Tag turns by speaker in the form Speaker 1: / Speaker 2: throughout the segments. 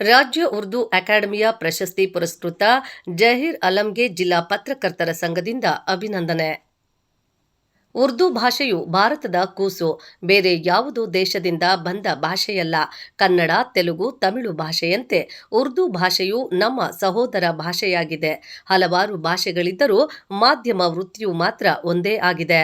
Speaker 1: ರಾಜ್ಯ ಉರ್ದು ಅಕಾಡೆಮಿಯ ಪ್ರಶಸ್ತಿ ಪುರಸ್ಕೃತ ಜಹೀರ್ ಅಲಂಗೆ ಜಿಲ್ಲಾ ಪತ್ರಕರ್ತರ ಸಂಘದಿಂದ ಅಭಿನಂದನೆ. ಉರ್ದು ಭಾಷೆಯು ಭಾರತದ ಕೂಸು. ಬೇರೆ ಯಾವುದು ದೇಶದಿಂದ ಬಂದ ಭಾಷೆಯಲ್ಲ. ಕನ್ನಡ, ತೆಲುಗು, ತಮಿಳು ಭಾಷೆಯಂತೆ ಉರ್ದು ಭಾಷೆಯು ನಮ್ಮ ಸಹೋದರ ಭಾಷೆಯಾಗಿದೆ. ಹಲವಾರು ಭಾಷೆಗಳಿದ್ದರೂ ಮಾಧ್ಯಮ ವೃತ್ತಿಯು ಮಾತ್ರ ಒಂದೇ ಆಗಿದೆ.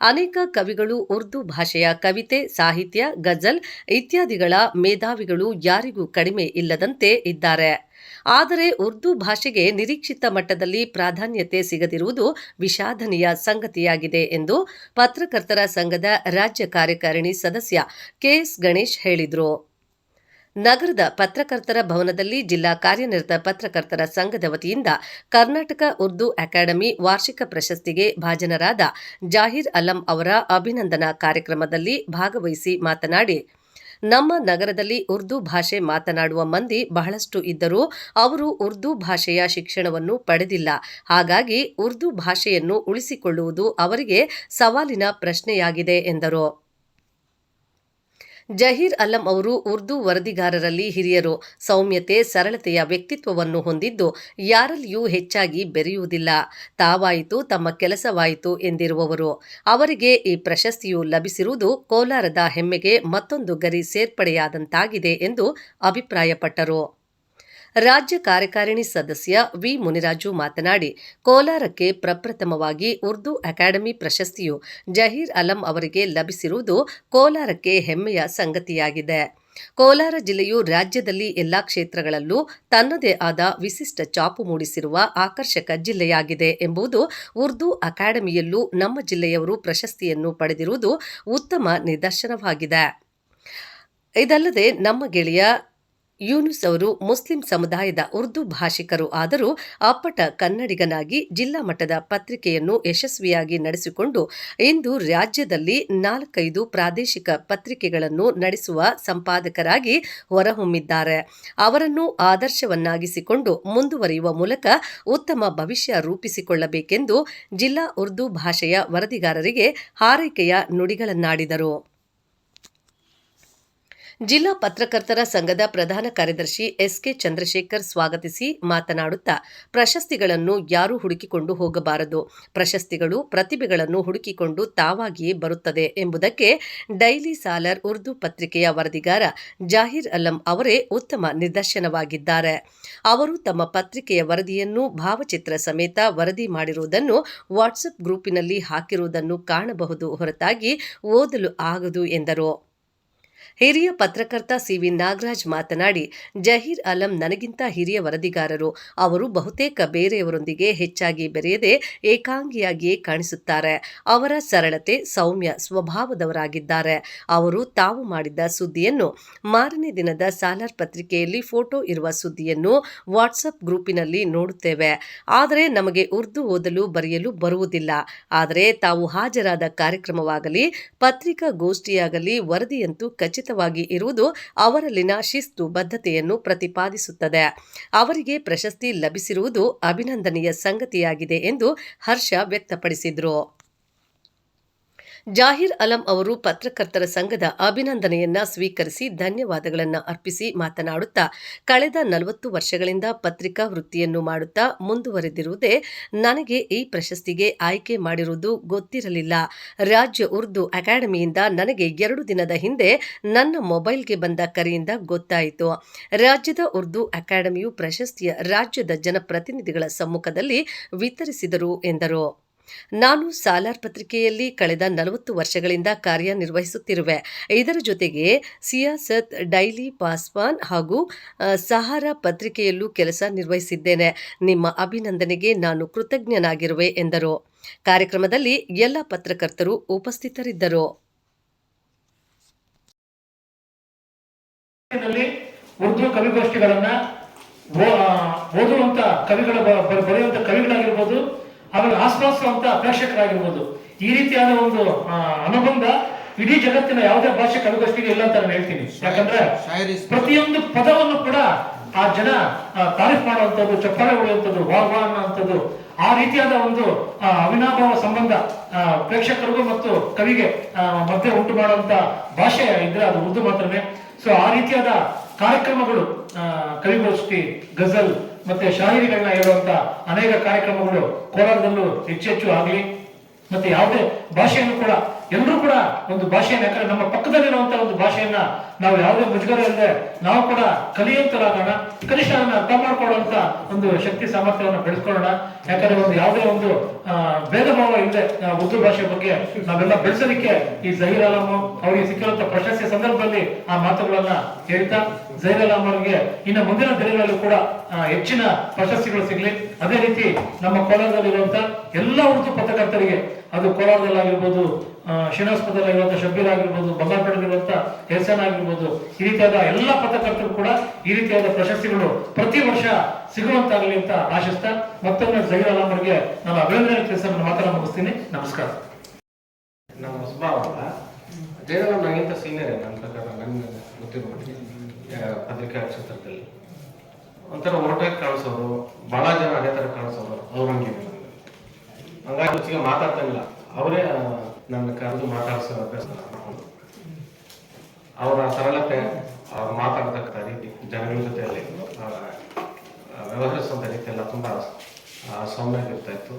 Speaker 1: ಅನೇಕ ಕವಿಗಳು ಉರ್ದು ಭಾಷೆಯ ಕವಿತೆ, ಸಾಹಿತ್ಯ, ಗಜಲ್ ಇತ್ಯಾದಿಗಳ ಮೇಧಾವಿಗಳು ಯಾರಿಗೂ ಕಡಿಮೆ ಇಲ್ಲದಂತೆ ಇದ್ದಾರೆ. ಆದರೆ ಉರ್ದು ಭಾಷೆಗೆ ನಿರೀಕ್ಷಿತ ಮಟ್ಟದಲ್ಲಿ ಪ್ರಾಧಾನ್ಯತೆ ಸಿಗದಿರುವುದು ವಿಷಾದನೀಯ ಸಂಗತಿಯಾಗಿದೆ ಎಂದು ಪತ್ರಕರ್ತರ ಸಂಘದ ರಾಜ್ಯ ಕಾರ್ಯಕಾರಿಣಿ ಸದಸ್ಯ ಕೆಎಸ್ ಗಣೇಶ್ ಹೇಳಿದರು. ನಗರದ ಪತ್ರಕರ್ತರ ಭವನದಲ್ಲಿ ಜಿಲ್ಲಾ ಕಾರ್ಯನಿರತ ಪತ್ರಕರ್ತರ ಸಂಘದ ವತಿಯಿಂದ ಕರ್ನಾಟಕ ಉರ್ದು ಅಕಾಡೆಮಿ ವಾರ್ಷಿಕ ಪ್ರಶಸ್ತಿಗೆ ಭಾಜನರಾದ ಜಾಹಿರ್ ಅಲಂ ಅವರ ಅಭಿನಂದನಾ ಕಾರ್ಯಕ್ರಮದಲ್ಲಿ ಭಾಗವಹಿಸಿ ಮಾತನಾಡಿ, ನಮ್ಮ ನಗರದಲ್ಲಿ ಉರ್ದು ಭಾಷೆ ಮಾತನಾಡುವ ಮಂದಿ ಬಹಳಷ್ಟು ಇದ್ದರೂ ಅವರು ಉರ್ದು ಭಾಷೆಯ ಶಿಕ್ಷಣವನ್ನು ಪಡೆದಿಲ್ಲ. ಹಾಗಾಗಿ ಉರ್ದು ಭಾಷೆಯನ್ನು ಉಳಿಸಿಕೊಳ್ಳುವುದು ಅವರಿಗೆ ಸವಾಲಿನ ಪ್ರಶ್ನೆಯಾಗಿದೆ ಎಂದರು. ಜಹೀರ್ ಅಲಂ ಅವರು ಉರ್ದು ವರದಿಗಾರರಲ್ಲಿ ಹಿರಿಯರು. ಸೌಮ್ಯತೆ, ಸರಳತೆಯ ವ್ಯಕ್ತಿತ್ವವನ್ನು ಹೊಂದಿದ್ದು ಯಾರಲ್ಲಿಯೂ ಹೆಚ್ಚಾಗಿ ಬೆರೆಯುವುದಿಲ್ಲ. ತಾವಾಯಿತು, ತಮ್ಮ ಕೆಲಸವಾಯಿತು ಎಂದಿರುವವರು. ಅವರಿಗೆ ಈ ಪ್ರಶಸ್ತಿಯು ಲಭಿಸಿರುವುದು ಕೋಲಾರದ ಹೆಮ್ಮೆಗೆ ಮತ್ತೊಂದು ಗರಿ ಸೇರ್ಪಡೆಯಾದಂತಾಗಿದೆ ಎಂದು ಅಭಿಪ್ರಾಯಪಟ್ಟರು. ರಾಜ್ಯ ಕಾರ್ಯಕಾರಿಣಿ ಸದಸ್ಯ ವಿ. ಮುನಿರಾಜು ಮಾತನಾಡಿ, ಕೋಲಾರಕ್ಕೆ ಪ್ರಪ್ರಥಮವಾಗಿ ಉರ್ದು ಅಕಾಡೆಮಿ ಪ್ರಶಸ್ತಿಯು ಜಹೀರ್ ಅಲಂ ಅವರಿಗೆ ಲಭಿಸಿರುವುದು ಕೋಲಾರಕ್ಕೆ ಹೆಮ್ಮೆಯ ಸಂಗತಿಯಾಗಿದೆ. ಕೋಲಾರ ಜಿಲ್ಲೆಯು ರಾಜ್ಯದಲ್ಲಿ ಎಲ್ಲಾ ಕ್ಷೇತ್ರಗಳಲ್ಲೂ ತನ್ನದೇ ಆದ ವಿಶಿಷ್ಟ ಚಾಪು ಮೂಡಿಸಿರುವ ಆಕರ್ಷಕ ಜಿಲ್ಲೆಯಾಗಿದೆ ಎಂಬುದು ಉರ್ದು ಅಕಾಡೆಮಿಯಲ್ಲೂ ನಮ್ಮ ಜಿಲ್ಲೆಯವರು ಪ್ರಶಸ್ತಿಯನ್ನು ಪಡೆದಿರುವುದು ಉತ್ತಮ ನಿದರ್ಶನವಾಗಿದೆ. ಇದಲ್ಲದೆ ನಮ್ಮ ಗೆಳೆಯ ಯೂನುಸ್ ಅವರು ಮುಸ್ಲಿಂ ಸಮುದಾಯದ ಉರ್ದು ಭಾಷಿಕರು ಆದರೂ ಅಪ್ಪಟ ಕನ್ನಡಿಗನಾಗಿ ಜಿಲ್ಲಾ ಮಟ್ಟದ ಪತ್ರಿಕೆಯನ್ನು ಯಶಸ್ವಿಯಾಗಿ ನಡೆಸಿಕೊಂಡು ಇಂದು ರಾಜ್ಯದಲ್ಲಿ ನಾಲ್ಕೈದು ಪ್ರಾದೇಶಿಕ ಪತ್ರಿಕೆಗಳನ್ನು ನಡೆಸುವ ಸಂಪಾದಕರಾಗಿ ಹೊರಹೊಮ್ಮಿದ್ದಾರೆ. ಅವರನ್ನು ಆದರ್ಶವನ್ನಾಗಿಸಿಕೊಂಡು ಮುಂದುವರಿಯುವ ಮೂಲಕ ಉತ್ತಮ ಭವಿಷ್ಯ ರೂಪಿಸಿಕೊಳ್ಳಬೇಕೆಂದು ಜಿಲ್ಲಾ ಉರ್ದು ಭಾಷೆಯ ವರದಿಗಾರರಿಗೆ ಹಾರೈಕೆಯ ನುಡಿಗಳನ್ನಾಡಿದರು. ಜಿಲ್ಲಾ ಪತ್ರಕರ್ತರ ಸಂಘದ ಪ್ರಧಾನ ಕಾರ್ಯದರ್ಶಿ ಎಸ್ಕೆ ಚಂದ್ರಶೇಖರ್ ಸ್ವಾಗತಿಸಿ ಮಾತನಾಡುತ್ತಾ, ಪ್ರಶಸ್ತಿಗಳನ್ನು ಯಾರೂ ಹುಡುಕಿಕೊಂಡು ಹೋಗಬಾರದು. ಪ್ರಶಸ್ತಿಗಳು, ಪ್ರತಿಭೆಗಳನ್ನು ಹುಡುಕಿಕೊಂಡು ತಾವಾಗಿಯೇ ಬರುತ್ತದೆ ಎಂಬುದಕ್ಕೆ ಡೈಲಿ ಸಾಲರ್ ಉರ್ದು ಪತ್ರಿಕೆಯ ವರದಿಗಾರ ಜಾಹಿರ್ ಅಲಂ ಅವರೇ ಉತ್ತಮ ನಿದರ್ಶನವಾಗಿದ್ದಾರೆ. ಅವರು ತಮ್ಮ ಪತ್ರಿಕೆಯ ವರದಿಯನ್ನು ಭಾವಚಿತ್ರ ಸಮೇತ ವರದಿ ಮಾಡಿರುವುದನ್ನು ವಾಟ್ಸಪ್ ಗ್ರೂಪಿನಲ್ಲಿ ಹಾಕಿರುವುದನ್ನು ಕಾಣಬಹುದು ಹೊರತಾಗಿ ಓದಲು ಆಗದು ಎಂದರು. ಹಿರಿಯ ಪತ್ರಕರ್ತ ಸಿವಿ ನಾಗರಾಜ್ ಮಾತನಾಡಿ, ಜಹೀರ್ ಅಲಂ ನನಗಿಂತ ಹಿರಿಯ ವರದಿಗಾರರು. ಅವರು ಬಹುತೇಕ ಬೇರೆಯವರೊಂದಿಗೆ ಹೆಚ್ಚಾಗಿ ಬೆರೆಯದೆ ಏಕಾಂಗಿಯಾಗಿಯೇ ಕಾಣಿಸುತ್ತಾರೆ. ಅವರ ಸರಳತೆ, ಸೌಮ್ಯ ಸ್ವಭಾವದವರಾಗಿದ್ದಾರೆ. ಅವರು ತಾವು ಮಾಡಿದ್ದ ಸುದ್ದಿಯನ್ನು, ಮಾರನೇ ದಿನದ ಸಾಲರ್ ಪತ್ರಿಕೆಯಲ್ಲಿ ಫೋಟೋ ಇರುವ ಸುದ್ದಿಯನ್ನು ವಾಟ್ಸಪ್ ಗ್ರೂಪಿನಲ್ಲಿ ನೋಡುತ್ತೇವೆ. ಆದರೆ ನಮಗೆ ಉರ್ದು ಓದಲು ಬರೆಯಲು ಬರುವುದಿಲ್ಲ. ಆದರೆ ತಾವು ಹಾಜರಾದ ಕಾರ್ಯಕ್ರಮವಾಗಲಿ ಪತ್ರಿಕಾ ಗೋಷ್ಠಿಯಾಗಲಿ ವರದಿಯಂತೂ ಖಚಿತವಾಗಿ ಇರುವುದು ಅವರಲ್ಲಿನ ಶಿಸ್ತು ಬದ್ಧತೆಯನ್ನು ಪ್ರತಿಪಾದಿಸುತ್ತದೆ. ಅವರಿಗೆ ಪ್ರಶಸ್ತಿ ಲಭಿಸಿರುವುದು ಅಭಿನಂದನೀಯ ಸಂಗತಿಯಾಗಿದೆ ಎಂದು ಹರ್ಷ ವ್ಯಕ್ತಪಡಿಸಿದರು. ಜಾಹಿರ್ ಅಲಂ ಅವರು ಪತ್ರಕರ್ತರ ಸಂಘದ ಅಭಿನಂದನೆಯನ್ನ ಸ್ವೀಕರಿಸಿ ಧನ್ಯವಾದಗಳನ್ನು ಅರ್ಪಿಸಿ ಮಾತನಾಡುತ್ತಾ, ಕಳೆದ ನಲವತ್ತು ವರ್ಷಗಳಿಂದ ಪತ್ರಿಕಾ ವೃತ್ತಿಯನ್ನು ಮಾಡುತ್ತಾ ಮುಂದುವರೆದಿರುವುದೇ ನನಗೆ ಈ ಪ್ರಶಸ್ತಿಗೆ ಆಯ್ಕೆ ಮಾಡಿರುವುದು ಗೊತ್ತಿರಲಿಲ್ಲ. ರಾಜ್ಯ ಉರ್ದು ಅಕಾಡೆಮಿಯಿಂದ ನನಗೆ ಎರಡು ದಿನದ ಹಿಂದೆ ನನ್ನ ಮೊಬೈಲ್ಗೆ ಬಂದ ಕರೆಯಿಂದ ಗೊತ್ತಾಯಿತು. ರಾಜ್ಯದ ಉರ್ದು ಅಕಾಡೆಮಿಯು ಪ್ರಶಸ್ತಿಯ ರಾಜ್ಯದ ಜನಪ್ರತಿನಿಧಿಗಳ ಸಮ್ಮುಖದಲ್ಲಿ ವಿತರಿಸಿದರು ಎಂದರು. ನಾನು ಸಾಲಾರ್ ಪತ್ರಿಕೆಯಲ್ಲಿ ಕಳೆದ ನಲವತ್ತು ವರ್ಷಗಳಿಂದ ಕಾರ್ಯನಿರ್ವಹಿಸುತ್ತಿರುವೆ. ಇದರ ಜೊತೆಗೆ ಸಿಯಾಸತ್ ಡೈಲಿ ಪಾಸ್ವಾನ್ ಹಾಗೂ ಸಹಾರ ಪತ್ರಿಕೆಯಲ್ಲೂ ಕೆಲಸ ನಿರ್ವಹಿಸಿದ್ದೇನೆ. ನಿಮ್ಮ ಅಭಿನಂದನೆಗೆ ನಾನು ಕೃತಜ್ಞನಾಗಿರುವೆ, ಎಂದರು. ಕಾರ್ಯಕ್ರಮದಲ್ಲಿ ಎಲ್ಲ ಪತ್ರಕರ್ತರು ಉಪಸ್ಥಿತರಿದ್ದರು.
Speaker 2: ಉರ್ದು ಕವಿಗೋಷ್ಠಿಗಳನ್ನ ಓದುವಂತ ಕವಿಗಳ ಬರೆಯುವಂತ ಕವಿಗಳಾಗಿರ್ಬೋದು ಅವರ ಆಸ್ವಾದಿಸುವಂತ ಪ್ರೇಕ್ಷಕರಾಗಿರ್ಬೋದು. ಈ ರೀತಿಯಾದ ಒಂದು ಅನುಬಂಧ ಇಡೀ ಜಗತ್ತಿನ ಯಾವುದೇ ಭಾಷೆ ಕವಿಗೋಷ್ಠಿಗೆ ಇಲ್ಲ ಅಂತ ನಾನು ಹೇಳ್ತೀನಿ. ಯಾಕಂದ್ರೆ ಪ್ರತಿಯೊಂದು ಪದವನ್ನು ಕೂಡ ಆ ಜನ ತಾರೀಫ್ ಮಾಡುವಂಥದ್ದು ಚಪ್ಪಾಳೆ ಉಳಿಯುವಂಥದ್ದು ವಾಹ್ ಅನ್ನುವಂಥದ್ದು ಆ ರೀತಿಯಾದ ಒಂದು ಅವಿನಾಭಾವ ಸಂಬಂಧ ಪ್ರೇಕ್ಷಕರಿಗೂ ಮತ್ತು ಕವಿಗೆ ಮಧ್ಯೆ ಉಂಟು ಮಾಡುವಂತ ಭಾಷೆ ಇದ್ರೆ ಅದು ಉರ್ದು ಮಾತ್ರನೇ. ಸೊ ಆ ರೀತಿಯಾದ ಕಾರ್ಯಕ್ರಮಗಳು ಕವಿಗೋಷ್ಠಿ ಗಜಲ್ ಮತ್ತೆ ಶಾಹಿರಿಗಳನ್ನ ಹೇಳುವಂತ ಅನೇಕ ಕಾರ್ಯಕ್ರಮಗಳು ಕೋಲಾರದಲ್ಲೂ ಹೆಚ್ಚೆಚ್ಚು ಹೆಚ್ಚು ಆಗಲಿ ಮತ್ತೆ ಯಾವುದೇ ಭಾಷೆಯನ್ನು ಕೂಡ ಎಲ್ಲರೂ ಕೂಡ ಒಂದು ಭಾಷೆಯನ್ನು, ಯಾಕಂದ್ರೆ ನಮ್ಮ ಪಕ್ಕದಲ್ಲಿರುವಂತಹ ಒಂದು ಭಾಷೆಯನ್ನ ನಾವು ಯಾವುದೇ ಮುಜುಗರ ಇಲ್ಲದೆ ನಾವು ಕೂಡ ಕಲಿಯುವಂತರಾಗೋಣ, ಕನಿಷ್ಠ ಅರ್ಥ ಮಾಡ್ಕೊಳ್ಳುವಂತ ಒಂದು ಶಕ್ತಿ ಸಾಮರ್ಥ್ಯವನ್ನು ಬೆಳೆಸ್ಕೊಳ್ಳೋಣ. ಯಾಕಂದ್ರೆ ಒಂದು ಯಾವುದೇ ಒಂದು ಭೇದ ಭಾವ ಇಲ್ಲದೆ ಉರ್ದು ಭಾಷೆ ಬಗ್ಗೆ ನಾವೆಲ್ಲ ಬೆಳೆಸೋದಕ್ಕೆ ಈ ಜಹೀರ್ ಅಲಾಮ್ ಅವರಿಗೆ ಸಿಕ್ಕಿರುವಂತ ಪ್ರಶಸ್ತಿಯ ಸಂದರ್ಭದಲ್ಲಿ ಆ ಮಾತುಗಳನ್ನ ಹೇಳ್ತಾ, ಜಹೀರ್ ಅಲಾಮ್ ಅವರಿಗೆ ಇನ್ನು ಮುಂದಿನ ದಿನಗಳಲ್ಲೂ ಕೂಡ ಹೆಚ್ಚಿನ ಪ್ರಶಸ್ತಿಗಳು ಸಿಗ್ಲಿ. ಅದೇ ರೀತಿ ನಮ್ಮ ಕೋಲಾರದಲ್ಲಿರುವಂತ ಎಲ್ಲ ಉರ್ದು ಪತ್ರಕರ್ತರಿಗೆ ಅದು ಕೋಲಾರದಲ್ಲಾಗಿರ್ಬೋದು ಆ, ಶ್ರೀನಿವಾಸಪುರದಲ್ಲಿರುವಂತ ಶಬ್ಬೀರ್ ಆಗಿರ್ಬೋದು ಬಂಗಾರಪೇಟೆಯಲ್ಲಿರುವಂತ ಹೆಸನ್ ಆಗಿರ್ಬೋದು ಈ ರೀತಿಯಾದ ಎಲ್ಲ ಪತ್ರಕರ್ತರು ಕೂಡ ಈ ರೀತಿಯಾದ ಪ್ರಶಸ್ತಿಗಳು ಪ್ರತಿ ವರ್ಷ ಸಿಗುವಂತಾಗಲಿ ಅಂತ ಆಶಿಸ್ತಾ ಮತ್ತೊಮ್ಮೆ ಜಹೀರ್ ಅಲಾಂ ಅವರಿಗೆ ನಾನು ಅಭಿನಂದನೆ ತಿಳಿಸಿ ಮುಗಿಸ್ತೀನಿ. ನಮಸ್ಕಾರ.
Speaker 3: ನಮ್ಮ ಸ್ವಭಾವ ಜಯರಾಮ್ ನನಗಿಂತ ಸೀನಿಯರ್ ನನ್ನ ಪ್ರಕಾರ ನನ್ನ ಗೊತ್ತಿರುವ ಪತ್ರಿಕಾ ಕ್ಷೇತ್ರದಲ್ಲಿ. ಒಂಥರ ಒರಟಾಗಿ ಕಾಣಿಸೋರು, ಬಹಳ ಜನ ಅದೇ ಥರ ಕಾಣಿಸೋರು ಅವ್ರಂಗಿಲ್ಲ ಹಂಗಾಗಿ ರುಚಿಗೆ ಮಾತಾಡ್ತಂಗಿಲ್ಲ. ಅವರೇ ನನ್ನ ಕರೆದು ಮಾತಾಡಿಸೋ ಅಭ್ಯಾಸ ಅವರ ಸರಳತೆ ಅವ್ರು ಮಾತಾಡ್ತಕ್ಕಂಥ ರೀತಿ, ಜನಗಳ ಜೊತೆಯಲ್ಲಿ ವ್ಯವಹರಿಸುವಂಥ ರೀತಿ ಎಲ್ಲ ತುಂಬ ಸೌಮ್ಯಾಗಿರ್ತಾ ಇತ್ತು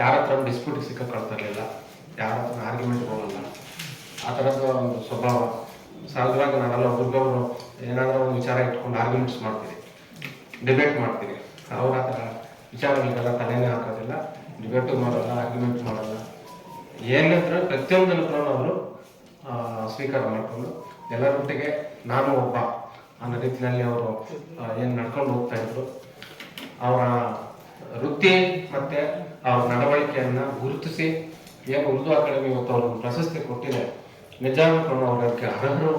Speaker 3: ಯಾರ ಹತ್ರ ಡಿಸ್ಪ್ಯೂಟ್ ಸಿಕ್ಕಾಕೊಳ್ತಾ ಇರಲಿಲ್ಲ. ಯಾರ ಹತ್ರ ಆರ್ಗ್ಯುಮೆಂಟ್ ಹೋಗಲ್ಲ. ಆ ಥರದ ಒಂದು ಸ್ವಭಾವ. ಸಹಜವಾಗಿ ನಾವೆಲ್ಲ ಒಬ್ರಿಗೊಬ್ರು ಏನಾದರೂ ಒಂದು ವಿಚಾರ ಇಟ್ಕೊಂಡು ಆರ್ಗ್ಯುಮೆಂಟ್ಸ್ ಮಾಡ್ತೀವಿ. ಡಿಬೇಟ್ ಮಾಡ್ತೀವಿ ಅವ್ರ ಆ ಥರ ವಿಚಾರಗಳಿಗೆಲ್ಲ ತಲೆನೇ ಹಾಕೋದಿಲ್ಲ ಡಿಬೇಟು ಮಾಡೋಲ್ಲ ಆರ್ಗ್ಯುಮೆಂಟ್ ಮಾಡೋಲ್ಲ. ಏನಿದ್ರು ಪ್ರತಿಯೊಂದನ್ನು ಕೂಡ ಅವರು ಸ್ವೀಕಾರ ಮಾಡಿಕೊಂಡು ಎಲ್ಲರೊಟ್ಟಿಗೆ ನಾನು ಒಬ್ಬ ಅನ್ನೋ ರೀತಿಯಲ್ಲಿ ಅವರು ಏನು ನಡ್ಕೊಂಡು ಹೋಗ್ತಾ ಇದ್ರು. ಅವರ ವೃತ್ತಿ ಮತ್ತೆ ಅವ್ರ ನಡವಳಿಕೆಯನ್ನ ಗುರುತಿಸಿ, ಏನು ಉರ್ದು ಅಕಾಡೆಮಿ ಇವತ್ತು ಅವ್ರಿಗೆ ಪ್ರಶಸ್ತಿ ಕೊಟ್ಟಿದೆ. ನಿಜ ಅದಕ್ಕೆ ಅರ್ಹರು.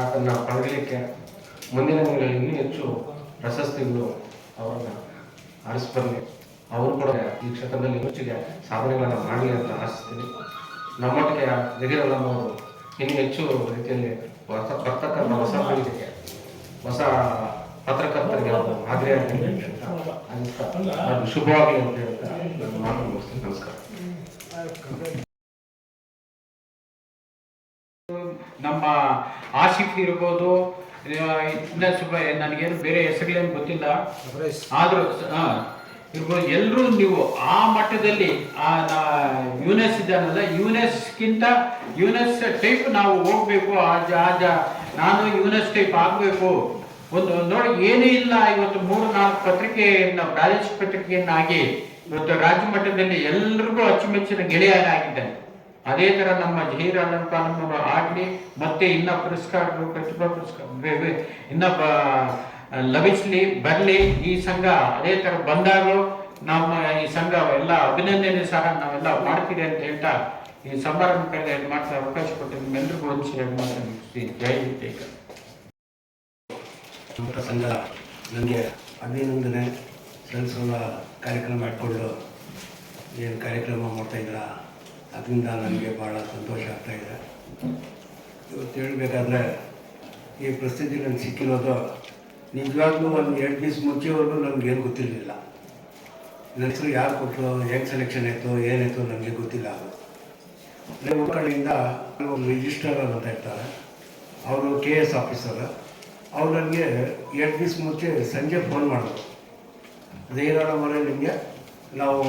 Speaker 3: ಆತನ್ನ ಪಡೆಯಲಿಕ್ಕೆ ಮುಂದಿನ ದಿನಗಳಲ್ಲಿ ಇನ್ನೂ ಹೆಚ್ಚು ಪ್ರಶಸ್ತಿಗಳು ಅವರನ್ನ ಆರಿಸ್ಬರ್ಲಿ. ಅವರು ಕೂಡ ಈ ಕ್ಷೇತ್ರದಲ್ಲಿ ಹೆಚ್ಚಿಗೆ ಸಾಧನೆಗಳನ್ನ ಮಾಡಲಿ ಅಂತ ಆಶಿಸ್ತೀನಿ. ನಮ್ಮೊಟ್ಟಿಗೆ ಜಗೀರಲ್ಲ ಅವರು ಇನ್ನೂ ಹೆಚ್ಚು ರೀತಿಯಲ್ಲಿ ಬರ್ತಕ್ಕಂಥ ಹೊಸ ಪೀಳಿಗೆಗೆ, ಹೊಸ ಪತ್ರಕರ್ತರಿಗೆ ಅವರು ಮಾದರಿಯಾಗಿ ಅಂತ ಅನಿಸ್ತಾ ಶುಭವಾಗಲಿ ಅಂತ ಹೇಳ್ತಾ ಮಾತು ಮುಗಿಸ್ತೀನಿ. ನಮಸ್ಕಾರ.
Speaker 4: ನಮ್ಮ ಆಶಿಕ್ ಇರ್ಬೋದು ಸುಬ್ಬ ನನಗೇನು ಬೇರೆ ಹೆಸರುಗಳೇನು ಗೊತ್ತಿಲ್ಲ. ಆದರೂ ಹಾ ಇರ್ಬೋದು ಎಲ್ಲರೂ ನೀವು ಆ ಮಟ್ಟದಲ್ಲಿ ಆ ಯುನೆಸ್ ಇದ್ದಾನಲ್ಲ ಯುನೆಸ್ಗಿಂತ ಯುನೆಸ್ ಟೈಪ್ ನಾವು ಹೋಗ್ಬೇಕು ಆ ಜ ನಾನು ಯುನೆಸ್ ಟೈಪ್ ಆಗಬೇಕು. ಒಂದು ನೋಡಿ ಏನೂ ಇಲ್ಲ ಇವತ್ತು ಮೂರು ನಾಲ್ಕು ಪತ್ರಿಕೆಯನ್ನ ಪ್ರಾದೇಶಿಕ ಪತ್ರಿಕೆಯನ್ನಾಗಿ ಇವತ್ತು ರಾಜ್ಯ ಮಟ್ಟದಲ್ಲಿ ಎಲ್ರಿಗೂ ಅಚ್ಚುಮೆಚ್ಚಿನ ಗೆಳೆಯನಾಗಿದ್ದಾನೆ ಅದೇ ತರ ನಮ್ಮ ಜಹೀರ್ ಅಲಂ ಖಾನವರು ಆಗ್ಲಿ ಮತ್ತೆ ಇನ್ನ ಪುರಸ್ಕಾರ, ಪ್ರತಿಭಾ ಪುರಸ್ಕಾರ ಇನ್ನ ಲಭಿಸ್ಲಿ, ಬರಲಿ ಈ ಸಂಘ. ಅದೇ ತರ ಬಂದಾಗಲೂ ನಮ್ಮ ಈ ಸಂಘ ಎಲ್ಲ ಅಭಿನಂದನೆ ಸಹ ನಾವೆಲ್ಲ ಮಾಡ್ತೀರಿ ಅಂತ ಹೇಳ್ತಾ ಈ ಸಮಾರಂಭಕ್ಕೆ ಮಾಡ್ತಾ ಅವಕಾಶ ಕೊಟ್ಟು ನಿಮ್ಮೆಲ್ಲರಿಗೂ ಎರಡು ಮಾತು ಮುಗಿಸ್ತೀನಿ. ಜೈ
Speaker 5: ಸಂಘ ನನಗೆ ಅಭಿನಂದನೆ. ಸಲ್ಲಿಸುವ ಕಾರ್ಯಕ್ರಮ ಮಾಡಿಕೊಂಡು ಏನು ಕಾರ್ಯಕ್ರಮ ಮಾಡ್ತಾಯಿದ್ರ ಅದರಿಂದ ನನಗೆ ಭಾಳ ಸಂತೋಷ ಆಗ್ತಾಯಿದೆ ಇವತ್ತು ಹೇಳಬೇಕಾದ್ರೆ, ಈ ಪ್ರಸಿದ್ಧಿ ನನಗೆ ಸಿಕ್ಕಿರೋದು, ನಿಜವಾಗ್ಲೂ ಒಂದು ಎರಡು ದಿವಸ ಮುಂಚೆವರೆಗೂ ನನಗೇನು ಗೊತ್ತಿರಲಿಲ್ಲ. ನನ್ನ ಹೆಸರು ಯಾರು ಕೊಟ್ಟರು ಹೆಂಗೆ ಸೆಲೆಕ್ಷನ್ ಆಯಿತು, ಏನಾಯಿತು ನನಗೆ ಗೊತ್ತಿಲ್ಲ ಅದು. ನಮ್ಮ ಕಡೆಯಿಂದ ಒಂದು ರಿಜಿಸ್ಟರ್ ಅಂತ ಇರ್ತಾರೆ. ಅವರು ಕೆ ಎಸ್ ಆಫೀಸರ್ ಅವ್ರು ನನಗೆ ಎರಡು ದಿವಸ ಮುಂಚೆ ಸಂಜೆ ಫೋನ್ ಮಾಡಿದ್ರು. ಧೈರ್ಯಮರೆ ನಿಮಗೆ, ನಾವು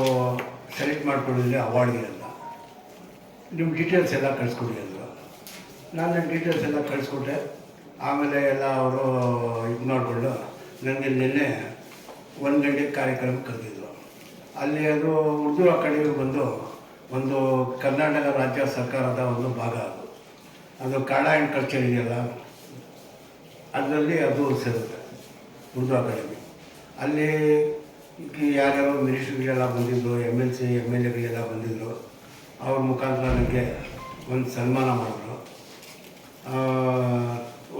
Speaker 5: ಸೆಲೆಕ್ಟ್ ಮಾಡ್ಕೊಂಡಿದ್ವಿ, ಅವಾರ್ಡ್ಗೆ ಅಂತ. ನಿಮ್ಮ ಡೀಟೇಲ್ಸ್ ಎಲ್ಲ ಕಳಿಸ್ಕೊಡಿ ಅಂದರು. ನಾನು ನನ್ನ ಡೀಟೇಲ್ಸ್ ಎಲ್ಲ ಕಳಿಸ್ಕೊಟ್ಟೆ. ಆಮೇಲೆ ಎಲ್ಲ ಅವರು ಇದು ಮಾಡಿಕೊಂಡು ನನಗೆ ನಿನ್ನೆ ಒಂದು ಗಂಟೆ ಕಾರ್ಯಕ್ರಮ ಕರೆದಿದ್ರು. ಅಲ್ಲಿ ಅದು ಉರ್ದು ಅಕಾಡೆಮಿ ಬಂದು ಒಂದು ಕರ್ನಾಟಕ ರಾಜ್ಯ ಸರ್ಕಾರದ ಒಂದು ಭಾಗ ಅದು. ಅದು ಕಾಡ ಆ್ಯಂಡ್ ಕಲ್ಚರ್ ಇದೆಯಲ್ಲ, ಅದರಲ್ಲಿ ಅದು ಸೇರುತ್ತೆ, ಉರ್ದು ಅಕಾಡೆಮಿ. ಅಲ್ಲಿ ಯಾರ್ಯಾರು ಮಿನಿಸ್ಟ್ರಿಗಳೆಲ್ಲ ಬಂದಿದ್ದರು M L C M L ಎಗಳಿಗೆಲ್ಲ ಬಂದಿದ್ದರು ಅವ್ರ ಮುಖಾಂತರ ನನಗೆ ಒಂದು ಸನ್ಮಾನ ಮಾಡಿದ್ರು.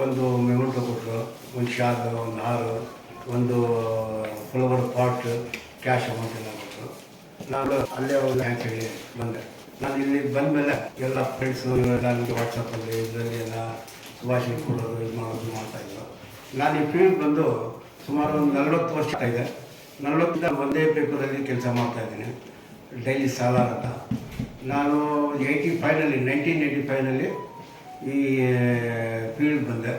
Speaker 5: ಒಂದು ಮೆಮೊಂಟೋ ಕೊಟ್ಟರು ಒಂದು ಶಾಲು, ಒಂದು ಹಾರು, ಒಂದು ಫ್ಲವರ್ ಪಾಟ್, ಕ್ಯಾಶ್ ಅಮೌಂಟ್ ಎಲ್ಲ ಕೊಟ್ಟರು ನಾನು ಅಲ್ಲೇ ಬ್ಯಾಂಕ್ ಹೇಳಿ ಬಂದೆ. ನಾನು ಇಲ್ಲಿ ಬಂದಮೇಲೆ ಎಲ್ಲ ಫ್ರೆಂಡ್ಸು ನನಗೆ ವಾಟ್ಸಪ್ಪಲ್ಲಿ ಇದರಲ್ಲಿ ಎಲ್ಲ ಸುಭಾಷಿ ಕೊಡೋದು, ಇದು ಮಾಡೋದು ಮಾಡ್ತಾಯಿದ್ರು ನಾನು ಈ ಫೀಲ್ಡ್ ಬಂದು ಸುಮಾರು ಒಂದು ನಲ್ವತ್ತು ವರ್ಷ ಇದೆ. ನಲವತ್ತಿಂದ ಒಂದೇ ಪೇಪರಲ್ಲಿ ಕೆಲಸ ಮಾಡ್ತಾಯಿದ್ದೀನಿ ಡೈಲಿ ಸಾಲಾರ್ ಅಂತ. ನಾನು ಏಯ್ಟಿ ಫೈವ್ನಲ್ಲಿ ನೈನ್ಟೀನ್ ಏಯ್ಟಿ ಫೈವ್ನಲ್ಲಿ ಈ ಫೀಲ್ಡ್ ಬಂದೆ.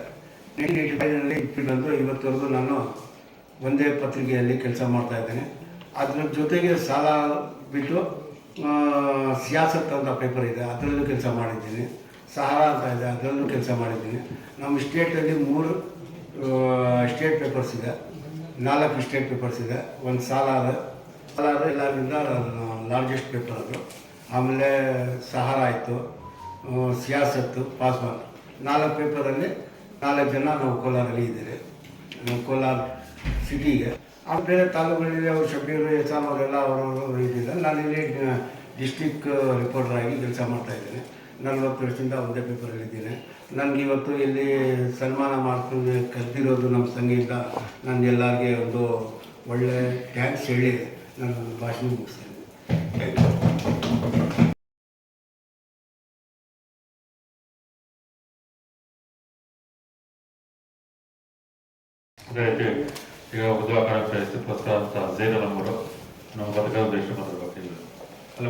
Speaker 5: ನೈನ್ಟೀನ್ ಏಯ್ಟಿ ಫೈವ್ನಲ್ಲಿ ಬಂದು ಇವತ್ತವರೆಗೂ ನಾನು ಒಂದೇ ಪತ್ರಿಕೆಯಲ್ಲಿ ಕೆಲಸ ಮಾಡ್ತಾ ಇದ್ದೇನೆ. ಅದ್ರ ಜೊತೆಗೆ ಸಾಲ ಬಿಟ್ಟು ಸಿಯಾಸತ್ ಅಂತ ಪೇಪರ್ ಇದೆ, ಅದರಲ್ಲೂ ಕೆಲಸ ಮಾಡಿದ್ದೀನಿ. ಸಹಾರಾ ಅಂತ ಇದೆ, ಅದರಲ್ಲೂ ಕೆಲಸ ಮಾಡಿದ್ದೀನಿ. ನಮ್ಮ ಸ್ಟೇಟಲ್ಲಿ ಮೂರು ಸ್ಟೇಟ್ ಪೇಪರ್ಸ್ ಇದೆ. ನಾಲ್ಕು ಸ್ಟೇಟ್ ಪೇಪರ್ಸ್ ಇದೆ. ಒಂದು ಸಾಲ ಸಾಲಾರ ಸಾಲಾರ ಎಲ್ಲರಿಂದ ಲಾರ್ಜೆಸ್ಟ್ ಪೇಪರ್ ಅದು. ಆಮೇಲೆ ಸಹಾರ ಆಯಿತು ಸಿಯಾಸತ್ತು ಪಾಸ್ವಾನ್ ನಾಲ್ಕು ಪೇಪರಲ್ಲಿ ನಾಲ್ಕು ಜನ ನಾವು ಕೋಲಾರಲ್ಲಿ ಇದ್ದೀರಿ ಕೋಲಾರ ಸಿಟಿಗೆ ಆ ಬೇರೆ ತಾಲೂಕುಗಳಲ್ಲಿ ಅವರು ಶಬೀರು ಎಸ್ ಅವರೆಲ್ಲ ಅವರವರು ಇದ್ದಿಲ್ಲ. ನಾನಿಲ್ಲಿ ಡಿಸ್ಟಿಕ್ ರಿಪೋರ್ಟರ್ ಆಗಿ ಕೆಲಸ ಮಾಡ್ತಾ ಇದ್ದೇನೆ. ನಲ್ವತ್ತು ವರ್ಷದಿಂದ ಒಂದೇ ಪೇಪರಲ್ಲಿ ಇದ್ದೀನಿ. ನನಗೆ ಇವತ್ತು ಇಲ್ಲಿ ಸನ್ಮಾನ ಮಾಡ್ಕೊಂಡು ಕಲ್ತಿರೋದು ನಮ್ಮ ಸಂಗೀತ ನಾನು ಎಲ್ಲರಿಗೆ ಒಂದು ಒಳ್ಳೆ ಥ್ಯಾಂಕ್ಸ್ ಹೇಳಿ ನಾನು ಭಾಷಣ ಮುಗಿಸ್ತೇನೆ.
Speaker 6: ಅದೇ ರೀತಿ ಈಗ ಉದ್ಯೋಗ ಕಾರ್ಯ ಪ್ರಶಸ್ತಿ ಪುರಸ್ಕಾರ ಅಂತ ಜೈನಲ್ ಅವರು ನಮ್ಮ ಬದುಕದ ದೇಶ ಮಾತಾಡ್ಬೇಕು ಇಲ್ಲ ಅಲ್ಲ